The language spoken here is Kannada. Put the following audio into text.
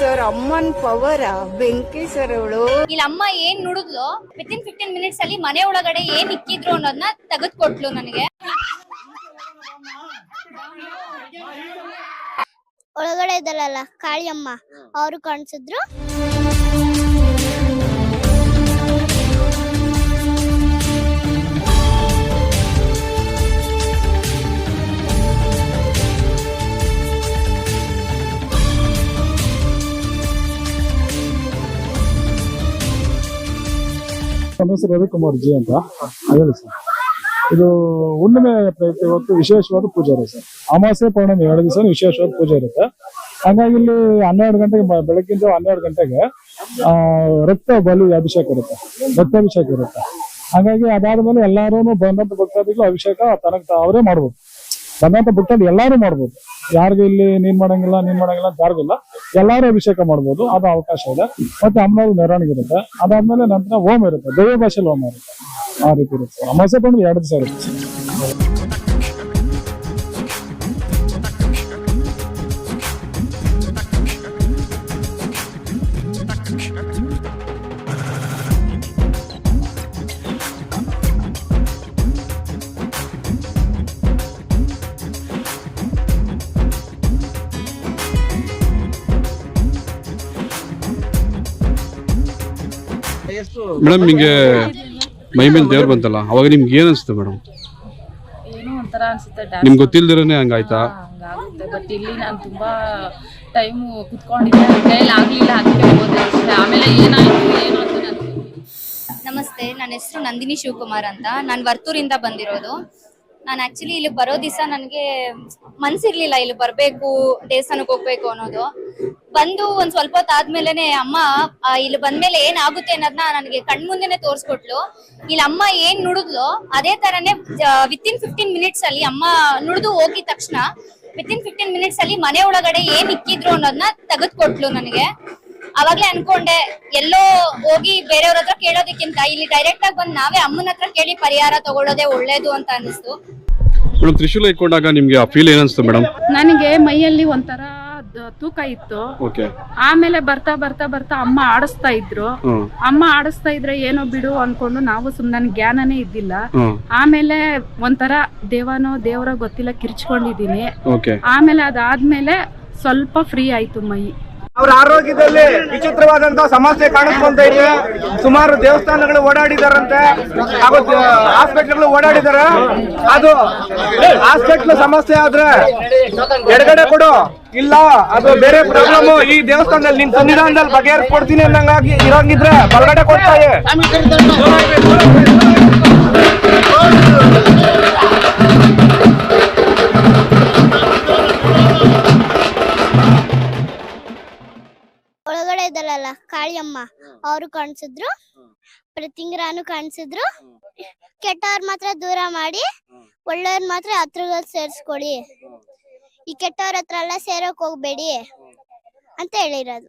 ಸರ್ ಅಮ್ಮನ್ ಪವರ್ ಬೆಂಕಿ ಸರ್ ಅವಳು. ಇಲ್ಲಿ ಅಮ್ಮ ಏನ್ ನುಡಿದ್ಲು? ವಿತ್ ಇನ್ ಫಿಫ್ಟೀನ್ ಮಿನಿಟ್ಸ್ ಅಲ್ಲಿ ಮನೆ ಒಳಗಡೆ ಏನ್ ಇಕ್ಕಿದ್ರು ಅನ್ನೋದನ್ನ ತೆಗೆದ್ಕೊಟ್ಲು ನನಗೆ. ಒಳಗಡೆ ಇದ್ದಲ್ಲ ಕಾಳಿಯಮ್ಮ ಅವರು ಕಾಣಿಸಿದ್ರು. ನಮ್ಮ ಹೆಸರು ರವಿಕುಮಾರ್ ಜಿ ಅಂತ. ಹೇಳಿ ಸರ್, ಇದು ಹುಣ್ಣಿಮೆ ಪ್ರಯುಕ್ತ ಇವತ್ತು ವಿಶೇಷವಾದ ಪೂಜೆ ಇರುತ್ತೆ ಸರ್. ಅಮಾಸೆ ಪೌರ್ಣಮಿ ಎರಡು ದಿವಸ ವಿಶೇಷವಾದ ಪೂಜೆ ಇರುತ್ತೆ. ಹಾಗಾಗಿ ಇಲ್ಲಿ ಹನ್ನೆರಡು ಗಂಟೆಗೆ ಬೆಳಗ್ಗಿಂದ ಹನ್ನೆರಡು ಗಂಟೆಗೆ ರಕ್ತ ಬಲಿ ಅಭಿಷೇಕ ಇರುತ್ತೆ. ರಕ್ತಾಭಿಷೇಕ ಇರುತ್ತೆ. ಹಾಗಾಗಿ ಅದಾದ್ಮೇಲೆ ಎಲ್ಲಾರು ಬಂದಂತ ಭಕ್ತಾದಿಗಳು ಅಭಿಷೇಕ ತನಕ ಅವರೇ ಮಾಡ್ಬೋದು. ಬಂದಂತ ಭಕ್ತಾದಿ ಎಲ್ಲಾರು ಮಾಡ್ಬೋದು. ಯಾರಿಗೂ ಇಲ್ಲಿ ನೀನ್ ಮಾಡಂಗಿಲ್ಲ ನೀನ್ ಮಾಡಂಗಿಲ್ಲ ಅಂತ ಯಾರಿಗಿಲ್ಲ ಎಲ್ಲಾರು ಅಭಿಷೇಕ ಮಾಡ್ಬೋದು. ಅದು ಅವಕಾಶ ಇದೆ. ಮತ್ತೆ ಅಮ್ಮನವ್ರ ಮೆರವಣಿಗೆ ಇರುತ್ತೆ. ಅದಾದ್ಮೇಲೆ ನಂತರ ಓಮ್ ಇರುತ್ತೆ. ದೇವ ಭಾಷೆಯಲ್ಲಿ ಓಮ್ ಇರುತ್ತೆ. ಆ ರೀತಿ ಇರುತ್ತೆ. ಅಮಾಸೆ ಬಂದ್ರೆ ಎರಡು ದಿವಸ ಇರುತ್ತೆ. ಮೇಡಮ್ ನಿಮಗೆ ಮೈ ಮೇಲೆ ದೇವ್ರು ಬಂತಲ್ಲ ಅವಾಗ ನಿಮ್ಗೆ ಏನ್ ಅನ್ಸುತ್ತೆ ಮೇಡಮ್? ಏನೋ ಒಂಥರ ಅನ್ಸುತ್ತೆ ಡ್ಯಾನ್ಸ್ ನಿಮ್ಗೆ ಗೊತ್ತಿಲ್ದಿರನೇ ಹಂಗಾಯ್ತಾ? ಹಂಗಾಗುತ್ತೆ. ಬಟ್ ಇಲ್ಲಿ ನಾನು ತುಂಬಾ ಟೈಮ್ ಕುತ್ಕೊಂಡಿದ್ದೆ. ನನ್ನ ಕೈಯಲ್ಲಿ ಆಗ್ಲಿಲ್ಲ ಅದಕ್ಕೆ ಹೋದೆ ಅಷ್ಟೇ. ಆಮೇಲೆ ಏನಾಯ್ತು ಏನು ಅಂತ ನನಗೆ ನಮಸ್ತೆ ನನ್ನ ಹೆಸರು ನಂದಿನಿ ಶಿವಕುಮಾರ್ ಅಂತ. ನಾನು ವರ್ತೂರಿಂದ ಬಂದಿರೋದು. ನಾನು ಆಕ್ಚುಲಿ ಇಲ್ಲಿ ಬರೋ ದಿವಸ ನನಗೆ ಮನ್ಸಿರ್ಲಿಲ್ಲ ಇಲ್ಲಿ ಬರ್ಬೇಕು ದೇವಸ್ಥಾನಕ್ಕೆ ಹೋಗ್ಬೇಕು ಅನ್ನೋದು. ಬಂದು ಒಂದ್ ಸ್ವಲ್ಪ ಹೊತ್ತು ಆದ್ಮೇಲೆನೆ ಅಮ್ಮ ಆ, ಇಲ್ಲಿ ಬಂದ್ಮೇಲೆ ಏನಾಗುತ್ತೆ ಅನ್ನೋದನ್ನ ನನಗೆ ಕಣ್ಮುಂದೆನೆ ತೋರ್ಸ್ಕೊಟ್ಲು. ಇಲ್ಲಿ ಅಮ್ಮ ಏನ್ ನುಡಿದ್ಲು ಅದೇ ತರನೇ ವಿತ್ ಇನ್ ಫಿಫ್ಟೀನ್ ಮಿನಿಟ್ಸ್ ಅಲ್ಲಿ ಅಮ್ಮ ನುಡಿದು ಹೋಗಿದ ತಕ್ಷಣ ವಿತ್ ಇನ್ ಫಿಫ್ಟೀನ್ ಮಿನಿಟ್ಸ್ ಅಲ್ಲಿ ಮನೆ ಒಳಗಡೆ ಏನ್ ಇಕ್ಕಿದ್ರು ಅನ್ನೋದನ್ನ ತೆಗೆದ್ಕೊಟ್ಲು ನನಗೆ. ಅವಾಗ್ಲೇ ಅನ್ಕೊಂಡೆ ಎಲ್ಲೋ ಹೋಗಿ ಬೇರೆಯವ್ರ ಹತ್ರ ಕೇಳೋದಕ್ಕಿಂತ ಇಲ್ಲಿ ಡೈರೆಕ್ಟ್ ಆಗಿ ಬಂದು ನಾವೇ ಅಮ್ಮನ ಹತ್ರ ಕೇಳಿ ಪರಿಹಾರ ತಗೊಳ್ಳೋದೇ ಒಳ್ಳೇದು ಅಂತ ಅನಿಸ್ತು ಮೇಡಮ್ ತ್ರಿಶೂಲ ಇಟ್ಕೊಂಡಾಗ ನಿಮ್ಗೆ ಆ ಫೀಲ್ ಏನಿಸ್ತು ಮೇಡಮ್ ನನಗೆ ಮೈಯಲ್ಲಿ ಒಂಥರ ತೂಕ ಇತ್ತು. ಓಕೆ ಆಮೇಲೆ ಬರ್ತಾ ಬರ್ತಾ ಬರ್ತಾ ಅಮ್ಮ ಆಡಿಸ್ತಾ ಇದ್ರು. ಹ್ಮ್. ಅಮ್ಮ ಆಡಿಸ್ತಾ ಇದ್ರೆ ಏನೋ ಬಿಡು ಅನ್ಕೊಂಡು ನಾವು ಸುಮ್ಮನೆ ಜ್ಞಾನನೇ ಇದ್ದಿಲ್ಲ. ಹ್ಮ್. ಆಮೇಲೆ ಒಂಥರ ದೇವನೋ ದೇವರ ಗೊತ್ತಿಲ್ಲ ಕಿರ್ಚ್ಕೊಂಡಿದೀನಿ ಓಕೆ ಆಮೇಲೆ ಅದಾದ್ಮೇಲೆ ಸ್ವಲ್ಪ ಫ್ರೀ ಆಯ್ತು ಮೈ. ಅವ್ರ ಆರೋಗ್ಯದಲ್ಲಿ ವಿಚಿತ್ರವಾದಂತಹ ಸಮಸ್ಯೆ ಕಾಣಿಸ್ಕೊಂತ ಇದೆ. ಸುಮಾರು ದೇವಸ್ಥಾನಗಳು ಓಡಾಡಿದಾರಂತೆ. ಹಾಗೂ ಹಾಸ್ಪಿಟ್ಲ್ಗಳು ಓಡಾಡಿದಾರೆ. ಅದು ಹಾಸ್ಪಿಟ್ಲ್ ಸಮಸ್ಯೆ ಆದ್ರೆ ಎಡಗಡೆ ಕೊಡು. ಇಲ್ಲ, ಅದು ಬೇರೆ ಪ್ರಾಬ್ಲಮ್ ಈ ದೇವಸ್ಥಾನದಲ್ಲಿ ನಿನ್ ಸನ್ನಿಧಾನದಲ್ಲಿ ಬಗೆಹರಿಸ್ಕೊಡ್ತೀನಿ ಅನ್ನಂಗಾಗಿ ಇರಂಗಿದ್ರೆ ಬಲಗಡೆ ಕೊಡ್ತಾಯೆ ಒಳಗಡೆ ಕಾಳಿಯಮ್ಮ, ಅವರು ಕಾಣಿಸಿದ್ರು. ಪ್ರತಿಂಗ್ರಾನು ಕಾಣಿಸಿದ್ರು. ಕೆಟ್ಟವ್ರ ಮಾತ್ರ ದೂರ ಮಾಡಿ ಒಳ್ಳೆಯವ್ರ ಮಾತ್ರ ಹತ್ರಗಳು ಸೇರ್ಸ್ಕೊಳ್ಳಿ ಈ ಕೆಟ್ಟವ್ರ ಹತ್ರ ಎಲ್ಲ ಸೇರಕ್ ಹೋಗ್ಬೇಡಿ ಅಂತ ಹೇಳಿರೋದು.